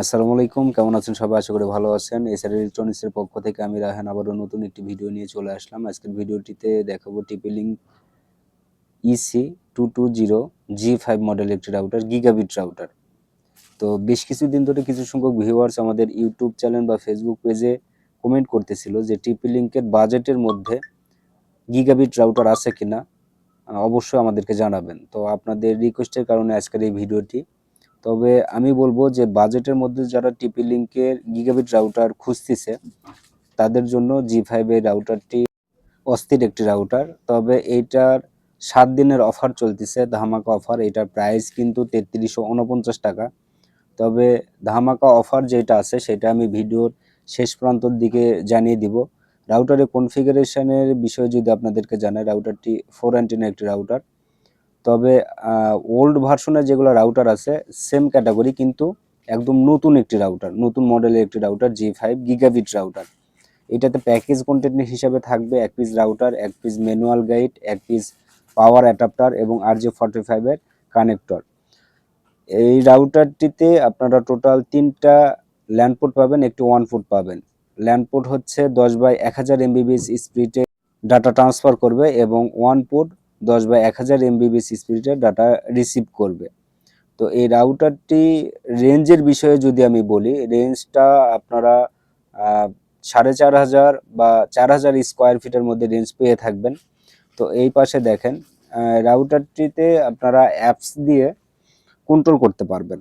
আসসালামু আলাইকুম, কেমন আছেন সবাই? আশা করি ভালো আছেন। এসআর ইলেকট্রনিক্সের পক্ষ থেকে আমি রায়হান আবারও নতুন একটি ভিডিও নিয়ে চলে আসলাম। আজকের ভিডিওটিতে দেখাবো TP Link EC two two zero G five model একটি রাউটার গিগাবিট রাউটার তো বেশ কিছুদিন ধরে কিছু সংখ্যক ভিউয়ার্স আমাদের ইউটিউব চ্যানেল বা ফেসবুক পেজে কমেন্ট করতেছিল যে টিপি লিঙ্কের বাজেটের মধ্যে গিগাবিট রাউটার আছে কিনা। অবশ্যই আমাদেরকে জানাবেন। তো আপনাদের রিকোয়েস্টের কারণে আজকের এই ভিডিওটি তবে আমি বলব যে বাজেটের মধ্যে যারা টিপি লিঙ্কের গিগাবিট রাউটার খুঁজতেছে, তাদের জন্য জি ফাইভ ফাইভের রাউটারটি অস্থির একটি রাউটার তবে এইটার সাত দিনের অফার চলতেছে, ধামাকা অফার এটার প্রাইস কিন্তু তেত্রিশশো উনপঞ্চাশ টাকা। তবে ধামাকা অফার যেটা আছে, সেটা আমি ভিডিওর শেষ প্রান্তর দিকে জানিয়ে দিব। রাউটারের কনফিগারেশনের বিষয়ে যদি আপনাদেরকে জানাই রাউটারটি ফোর অ্যান্টিনা একটি রাউটার তবে ওল্ড ভার্সনের যেগুলো রাউটার আছে সেম ক্যাটাগরি কিন্তু একদম নতুন একটি রাউটার নতুন মডেলের একটি router G five gigabit router এটাতে প্যাকেজ কন্টেন্ট হিসাবে থাকবে এক পিস রাউটার এক পিস ম্যানুয়াল গাইড এক পিস পাওয়ার অ্যাডাপ্টার এবং আর জি ফর্টি ফাইভের কানেক্টর এই রাউটারটিতে আপনারা টোটাল তিনটা ল্যান্ডপোর্ট পাবেন, একটি ওয়ান ফুট পাবেন। ল্যান্ডপোর্ট হচ্ছে দশ বাই এক হাজার এমবিবিএস স্পিডে ডাটা ট্রান্সফার করবে এবং ওয়ান পোর্ট দশ বাই এক হাজার এমবিবিএস স্পিডে ডাটা রিসিভ করবে। তো এই রাউটারটি রেঞ্জের বিষয়ে যদি আমি বলি রেঞ্জটা আপনারা সাড়ে চার হাজার বা চার হাজার স্কোয়ার ফিটের মধ্যে রেঞ্জ পেয়ে থাকবেন। তো এই পাশে দেখেন রাউটারটিতে আপনারা অ্যাপস দিয়ে কন্ট্রোল করতে পারবেন।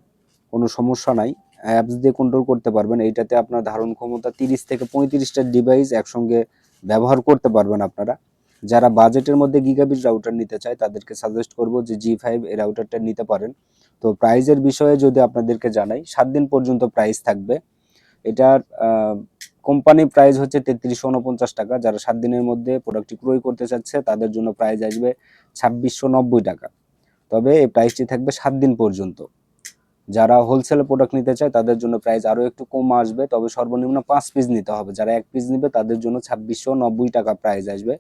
কোনো সমস্যা নাই। অ্যাপস দিয়ে কন্ট্রোল করতে পারবেন। এইটাতে আপনার ধারণ ক্ষমতা তিরিশ থেকে পঁয়ত্রিশটা ডিভাইস একসঙ্গে ব্যবহার করতে পারবেন আপনারা। যারা বাজেটের মধ্যে গিগাবিট রাউটার নিতে চায়, তাদেরকে সাজেস্ট করব যে জি ফাইভ এই রাউটারটা নিতে পারেন। তো প্রাইজের বিষয়ে যদি আপনাদেরকে জানাই, সাত দিন পর্যন্ত প্রাইস থাকবে। এটার কোম্পানি প্রাইস হচ্ছে তেত্রিশশো উনপঞ্চাশ টাকা। যারা সাত দিনের মধ্যে প্রোডাক্টটি ক্রয় করতে চাচ্ছে, তাদের জন্য প্রাইস আসবে ছাব্বিশশো নব্বই টাকা। তবে এই প্রাইসটি থাকবে সাত দিন পর্যন্ত। যারা হোলসেল প্রোডাক্ট নিতে চায়, তাদের জন্য প্রাইস আরও একটু কম আসবে। তবে সর্বনিম্ন পাঁচ পিস নিতে হবে। যারা এক পিস নেবে, তাদের জন্য ছাব্বিশশো নব্বই টাকা প্রাইস আসবে।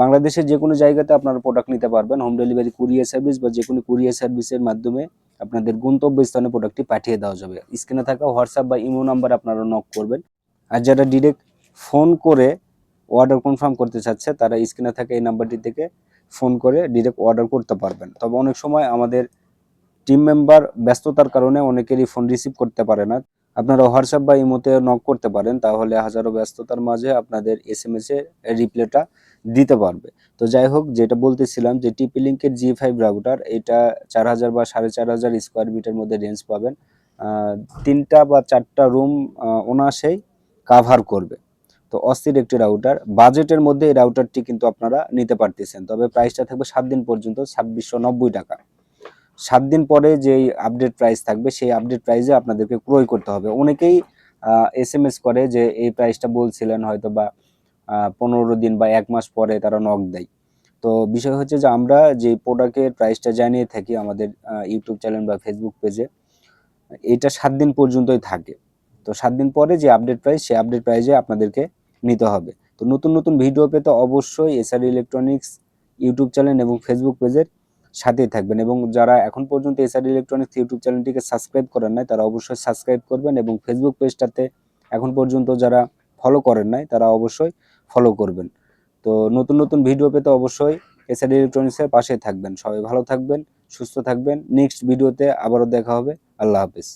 বাংলাদেশের যে কোনো জায়গাতে আপনারা প্রোডাক্ট নিতে পারবেন। হোম ডেলিভারি কুরিয়ার সার্ভিস বা যে কোনো কুরিয়ার সার্ভিসের মাধ্যমে আপনাদের গন্তব্য স্থানে প্রোডাক্টটি পাঠিয়ে দেওয়া যাবে। স্ক্রিনে থাকা হোয়াটসঅ্যাপ বা ইমো নাম্বার আপনারা নক করবেন। আর যারা ডিরেক্ট ফোন করে অর্ডার কনফার্ম করতে চাচ্ছে, তারা স্ক্রিনে থাকা এই নাম্বারটি থেকে ফোন করে ডিরেক্ট অর্ডার করতে পারবেন। তবে অনেক সময় আমাদের টিম মেম্বার ব্যস্ততার কারণে অনেকেরই ফোন রিসিভ করতে পারে না। আপনারা হোয়াটসঅ্যাপ বা ইমোতে নক করতে পারেন, তাহলে হাজারো ব্যস্ততার মাঝে আপনাদের এস এম এস এর রিপ্লাইটা দিতে পারবে। তো যাই হোক, যেটা বলতেছিলাম যে টিপি লিঙ্কের জি ফাইভ রাউটার এটা চার হাজার বা সাড়ে চার হাজার স্কোয়ার মিটার মধ্যে রেঞ্জ পাবেন। তিনটা বা চারটা রুম অনায়াসেই কাভার করবে। তো অস্থির একটি রাউটার বাজেটের মধ্যে এই রাউটারটি কিন্তু আপনারা নিতে পারতেছেন। তবে প্রাইসটা থাকবে সাত দিন পর্যন্ত, ছাব্বিশশো টাকা। সাত দিন পরে যেই আপডেট প্রাইস থাকবে, সেই আপডেট প্রাইসে আপনাদেরকে ক্রয় করতে হবে। অনেকেই এস এম এস করে যে এই প্রাইসটা বলছিলেন হয়তো বা পনেরো দিন বা এক মাস পরে তারা নক দেয়। তো বিষয় হচ্ছে যে আমরা যে প্রোডাক্টের প্রাইসটা জানিয়ে থাকি আমাদের ইউটিউব চ্যানেল বা ফেসবুক পেজে এটা সাত দিন পর্যন্তই থাকে। তো সাত দিন পরে যে আপডেট প্রাইস সেই আপডেট প্রাইসে আপনাদেরকে নিতে হবে। তো নতুন নতুন ভিডিও পেতে অবশ্যই এসআর ইলেকট্রনিক্স ইউটিউব চ্যানেল এবং ফেসবুক পেজের সাথেই থাকবেন এবং যারা এখন পর্যন্ত এসআর ইলেকট্রনিক্স ইউটিউব চ্যানেলটিকে সাবস্ক্রাইব করেন নাই, তারা অবশ্যই সাবস্ক্রাইব করবেন এবং ফেসবুক পেজটাতে এখন পর্যন্ত যারা ফলো করেন নাই, তারা অবশ্যই ফলো করবেন। তো নতুন নতুন ভিডিও পেতে অবশ্যই এসআর ইলেকট্রনিক্সের পাশে থাকবেন। সবাই ভালো থাকবেন, সুস্থ থাকবেন। নেক্সট ভিডিওতে আবারও দেখা হবে। আল্লাহ হাফেজ।